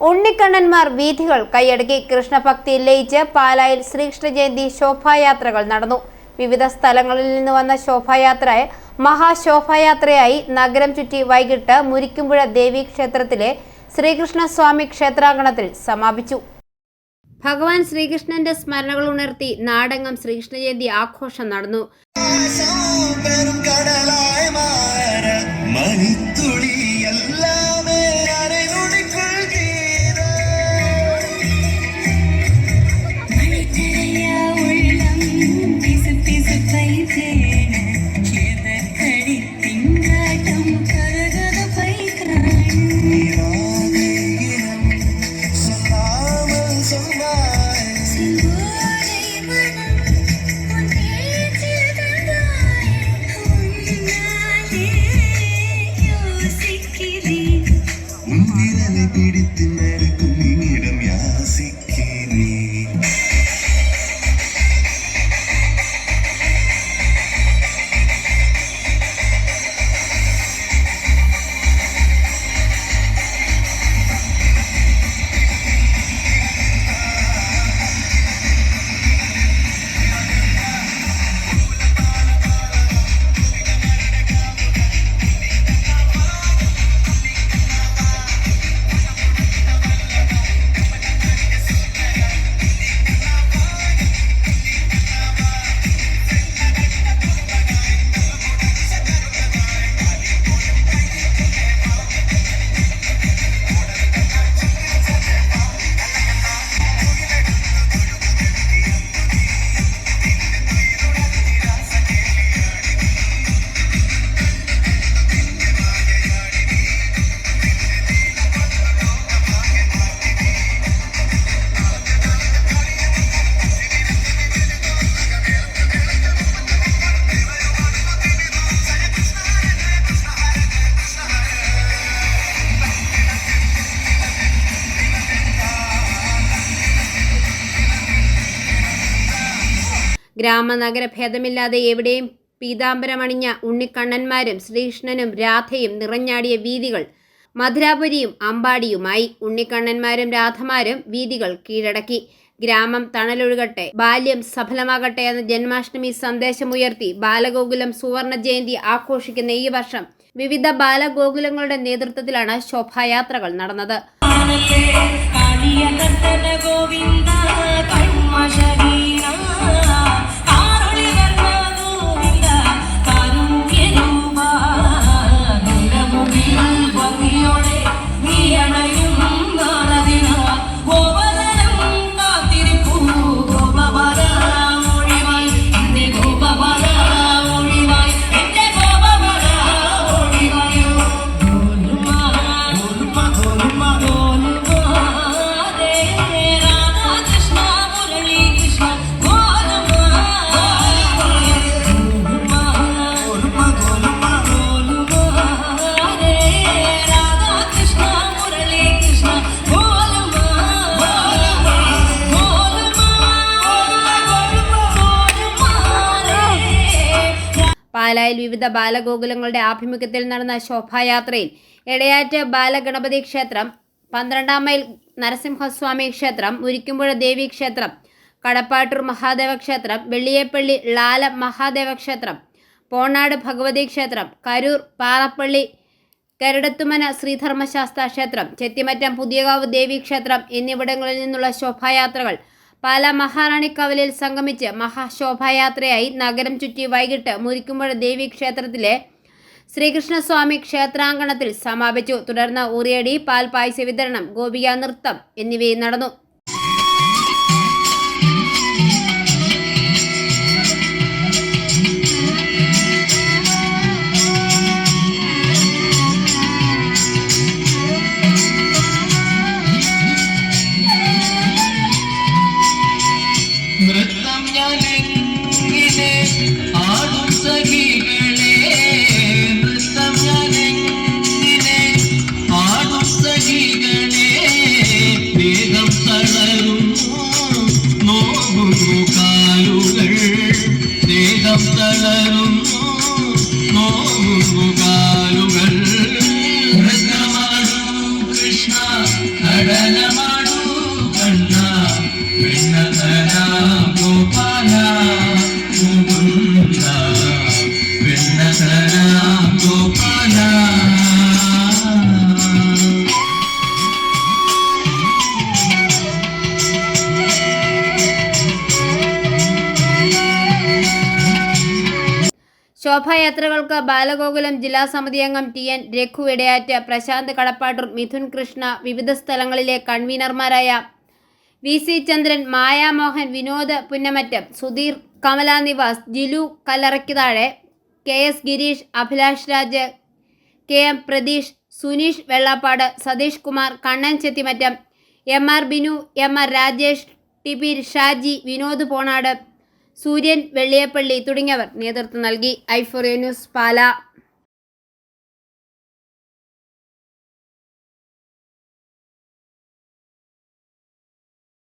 ഉണ്ണിക്കണ്ണന്മാർ വീഥികൾ കൈയടക്കി കൃഷ്ണഭക്തി ലയിച്ച് പാലായിൽ ശ്രീകൃഷ്ണ ജയന്തി ശോഭായാത്രകൾ നടന്നു. വിവിധ സ്ഥലങ്ങളിൽ നിന്ന് വന്ന ശോഭായാത്രയെ മഹാശോഭായാത്രയായി നഗരം ചുറ്റി വൈകിട്ട് മുരിക്കുമ്പുഴ ദേവീ ക്ഷേത്രത്തിലെ ശ്രീകൃഷ്ണസ്വാമി ക്ഷേത്രാങ്കണത്തിൽ സമാപിച്ചു. ഭഗവാൻ ശ്രീകൃഷ്ണന്റെ സ്മരണകൾ ഉണർത്തി നാടകം ശ്രീകൃഷ്ണ ജയന്തി ആഘോഷം നടന്നു. മണിത്തുളിയല്ല പിടിത്തിൻ ഗ്രാമനഗര ഭേദമില്ലാതെ എവിടെയും പീതാംബരമണിഞ്ഞ ഉണ്ണിക്കണ്ണന്മാരും ശ്രീകൃഷ്ണനും രാധയും നിറഞ്ഞാടിയ വീതികൾ മധുരാപുരിയും അമ്പാടിയുമായി ഉണ്ണിക്കണ്ണന്മാരും രാധമാരും വീതികൾ കീഴടക്കി. ഗ്രാമം തണലൊഴുകട്ടെ ബാല്യം സഫലമാകട്ടെ എന്ന ജന്മാഷ്ടമി സന്ദേശമുയർത്തി ബാലഗോകുലം സുവർണ ജയന്തി ആഘോഷിക്കുന്ന ഈ വർഷം വിവിധ ബാലഗോകുലങ്ങളുടെ നേതൃത്വത്തിലാണ് ശോഭായാത്രകൾ നടന്നത്. ഗോവിന്ദ പാലായിൽ വിവിധ ബാലഗോകുലങ്ങളുടെ ആഭിമുഖ്യത്തിൽ നടന്ന ശോഭായാത്രയിൽ എടയാറ്റ് ബാലഗണപതി ക്ഷേത്രം പന്ത്രണ്ടാം മൈൽ നരസിംഹസ്വാമി ക്ഷേത്രം മുരിക്കുമ്പുഴ ദേവി ക്ഷേത്രം കടപ്പാട്ടൂർ മഹാദേവ ക്ഷേത്രം വെള്ളിയേപ്പള്ളി ലാല മഹാദേവ ക്ഷേത്രം പോണാട് ഭഗവതി ക്ഷേത്രം കരൂർ പാറപ്പള്ളി കരടത്തുമന ശ്രീധർമ്മശാസ്ത്ര ക്ഷേത്രം ചെത്തിമറ്റം പുതിയകാവ് ദേവി ക്ഷേത്രം എന്നിവിടങ്ങളിൽ നിന്നുള്ള ശോഭായാത്രകൾ പാല മഹാറാണിക്കാവലിൽ കവലിൽ സംഗമിച്ച് മഹാശോഭായാത്രയായി നഗരം ചുറ്റി വൈകിട്ട് മുരിക്കുമ്പുഴ ദേവി ക്ഷേത്രത്തിലെ ശ്രീകൃഷ്ണസ്വാമി ക്ഷേത്രാങ്കണത്തിൽ സമാപിച്ചു. തുടർന്ന് ഉറിയടി പാൽ പായസ വിതരണം ഗോപിക നൃത്തം എന്നിവയും നടന്നു. ಕೂಗಾಲುಗಳು ಮೃತ ಮಾಡು ಕೃಷ್ಣ ಕಡಲ ಮಾಡು ಕಣ್ಣ ಬೆಣ್ಣತನ ಗೋಪಾಲ ശോഭായാത്രകൾക്ക് ബാലഗോകുലം ജില്ലാ സമിതി അംഗം ടി എൻ രഘു ഇടയാറ്റ് പ്രശാന്ത് കടപ്പാട്ടൂർ മിഥുൻ കൃഷ്ണ വിവിധ സ്ഥലങ്ങളിലെ കൺവീനർമാരായ വി സി ചന്ദ്രൻ മായാമോഹൻ വിനോദ് പുന്നമറ്റം സുധീർ കമല നിവാസ് ജിലു കല്ലറയ്ക്ക് താഴെ K S Gireesh Abhilash Raj K M Pratheesh Suneesh Vellappad Satheesh Kumar Kannan Chethimattam M R Binu M R Rajesh T P Shaji Vinod Ponad Sooryan Velliyappally തുടങ്ങിയവർ നേതൃത്വം നൽകി. ഐഫോറിയ news പാല.